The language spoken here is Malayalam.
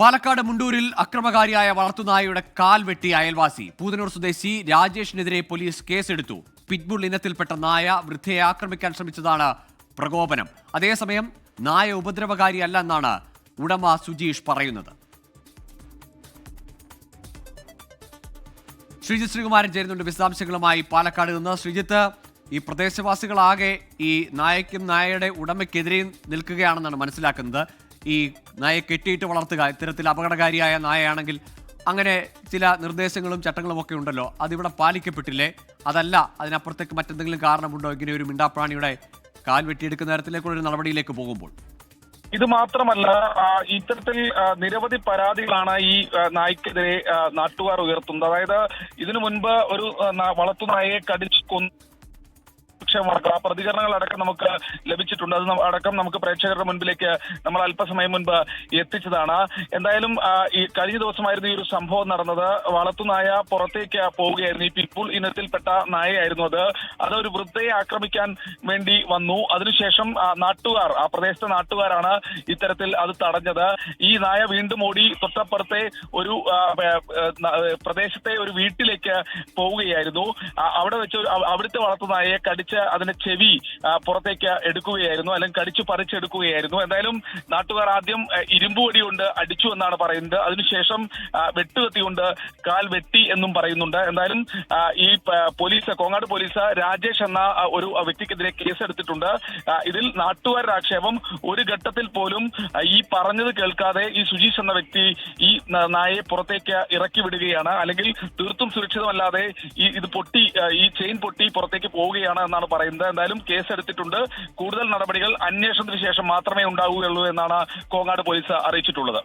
പാലക്കാട് മുണ്ടൂരിൽ അക്രമകാരിയായ വളർത്തുനായയുടെ കാൽ വെട്ടി അയൽവാസി. പൂതനൂർ സ്വദേശി രാജേഷിനെതിരെ പോലീസ് കേസെടുത്തു. പിറ്റ്ബുൾ ഇനത്തിൽപ്പെട്ട നായ വൃദ്ധയെ ആക്രമിക്കാൻ ശ്രമിച്ചതാണ് പ്രകോപനം. അതേസമയം നായ ഉപദ്രവകാരിയല്ല എന്നാണ് ഉടമ സുജീഷ് പറയുന്നത്. ശ്രീജിത് ശ്രീകുമാരൻ ചേരുന്നുണ്ട് വിശദാംശങ്ങളുമായി. പാലക്കാട് നിന്ന് ശ്രീജിത്ത് ഈ പ്രദേശവാസികളാകെ ഈ നായയ്ക്കും നായയുടെ ഉടമയ്ക്കെതിരെയും നിൽക്കുകയാണെന്നാണ് മനസ്സിലാക്കുന്നത്. ഈ നായയെ കെട്ടിയിട്ട് വളർത്തുക ഇത്തരത്തിൽ അപകടകാരിയായ നായയാണെങ്കിൽ അങ്ങനെ ചില നിർദ്ദേശങ്ങളും ചട്ടങ്ങളും ഒക്കെ ഉണ്ടല്ലോ. അതിവിടെ പാലിക്കപ്പെട്ടില്ലേ? അതല്ല അതിനപ്പുറത്തേക്ക് മറ്റെന്തെങ്കിലും കാരണമുണ്ടോ? ഇങ്ങനെ ഒരു മിണ്ടാപ്രാണിയുടെ കാൽ വെട്ടിയെടുക്കുന്ന തരത്തിലേക്കുള്ള ഒരു നടപടിയിലേക്ക് പോകുമ്പോൾ. ഇത് മാത്രമല്ല ഇത്തരത്തിൽ നിരവധി പരാതികളാണ് ഈ നായ്ക്കെതിരെ നാട്ടുകാർ ഉയർത്തുന്നത്. അതായത് ഇതിനു മുൻപ് ഒരു വളർത്തുനായയെ കടിച്ച് കൊന്നു പക്ഷേ ആ പ്രതികരണങ്ങൾ അടക്കം നമുക്ക് ലഭിച്ചിട്ടുണ്ട്. അത് അടക്കം നമുക്ക് പ്രേക്ഷകരുടെ മുൻപിലേക്ക് നമ്മൾ അല്പസമയം മുൻപ് എത്തിച്ചതാണ്. എന്തായാലും ഈ കഴിഞ്ഞ ദിവസമായിരുന്നു ഈ ഒരു സംഭവം നടന്നത്. വളർത്തുനായ പുറത്തേക്ക് പോവുകയായിരുന്നു. ഈ പിപ്പുൾ ഇനത്തിൽപ്പെട്ട നായയായിരുന്നു അത്. അത് ഒരു വൃദ്ധയെ ആക്രമിക്കാൻ വേണ്ടി വന്നു. അതിനുശേഷം നാട്ടുകാർ ആ പ്രദേശത്തെ നാട്ടുകാരാണ് ഇത്തരത്തിൽ അത് തടഞ്ഞത്. ഈ നായ വീണ്ടും ഓടി തൊട്ടപ്പുറത്തെ ഒരു പ്രദേശത്തെ ഒരു വീട്ടിലേക്ക് പോവുകയായിരുന്നു. അവിടെ വെച്ച് അവിടുത്തെ വളർത്തുനായയെ കടിച്ച് അതിന്റെ ചെവി പുറത്തേക്ക് എടുക്കുകയായിരുന്നു അല്ലെങ്കിൽ കടിച്ചു പറിച്ചെടുക്കുകയായിരുന്നു. എന്തായാലും നാട്ടുകാർ ആദ്യം ഇരുമ്പുവടി കൊണ്ട് അടിച്ചു എന്നാണ് പറയുന്നത്. അതിനുശേഷം വെട്ടുകത്തി കൊണ്ട് കാൽ വെട്ടി എന്നും പറയുന്നുണ്ട്. എന്തായാലും ഈ പോലീസ് കോങ്ങാട് പോലീസ് രാജേഷ് എന്ന ഒരു വ്യക്തിക്കെതിരെ കേസെടുത്തിട്ടുണ്ട്. ഇതിൽ നാട്ടുകാരുടെ ആക്ഷേപം ഒരു ഘട്ടത്തിൽ പോലും ഈ പറഞ്ഞത് കേൾക്കാതെ ഈ സുജീഷ് എന്ന വ്യക്തി ഈ നായയെ പുറത്തേക്ക് ഇറക്കി വിടുകയാണ്. അല്ലെങ്കിൽ തീർത്തും സുരക്ഷിതമല്ലാതെ ഈ ഇത് പൊട്ടി ഈ ചെയിൻ പൊട്ടി പുറത്തേക്ക് പോവുകയാണ് എന്നാണ് പറയുന്നത്. എന്തായാലും കേസെടുത്തിട്ടുണ്ട്. കൂടുതൽ നടപടികൾ അന്വേഷണത്തിന് ശേഷം മാത്രമേ ഉണ്ടാവുകയുള്ളൂ എന്നാണ് കോങ്ങാട് പോലീസ് അറിയിച്ചിട്ടുള്ളത്.